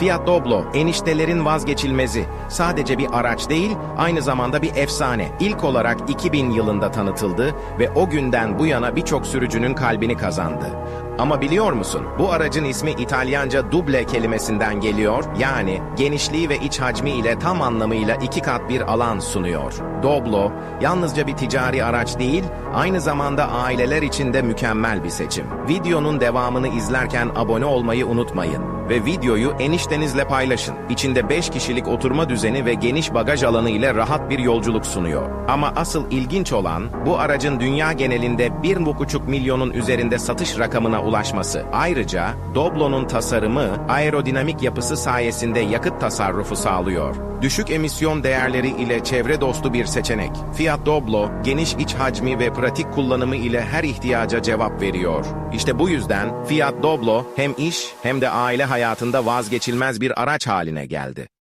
Fiat Doblo, eniştelerin vazgeçilmezi. Sadece bir araç değil, aynı zamanda bir efsane. İlk olarak 2000 yılında tanıtıldı ve o günden bu yana birçok sürücünün kalbini kazandı. Ama biliyor musun, bu aracın ismi İtalyanca duble kelimesinden geliyor, yani genişliği ve iç hacmi ile tam anlamıyla iki kat bir alan sunuyor. Doblo, yalnızca bir ticari araç değil, aynı zamanda aileler için de mükemmel bir seçim. Videonun devamını izlerken abone olmayı unutmayın ve videoyu eniştenizle paylaşın. İçinde 5 kişilik oturma düzeni ve geniş bagaj alanı ile rahat bir yolculuk sunuyor. Ama asıl ilginç olan bu aracın dünya genelinde 1,5 milyonun üzerinde satış rakamına ulaşması. Ayrıca Doblo'nun tasarımı aerodinamik yapısı sayesinde yakıt tasarrufu sağlıyor. Düşük emisyon değerleri ile çevre dostu bir seçenek. Fiat Doblo, geniş iç hacmi ve pratik kullanımı ile her ihtiyaca cevap veriyor. İşte bu yüzden Fiat Doblo hem iş hem de aile hayatında vazgeçilmez bir araç haline geldi.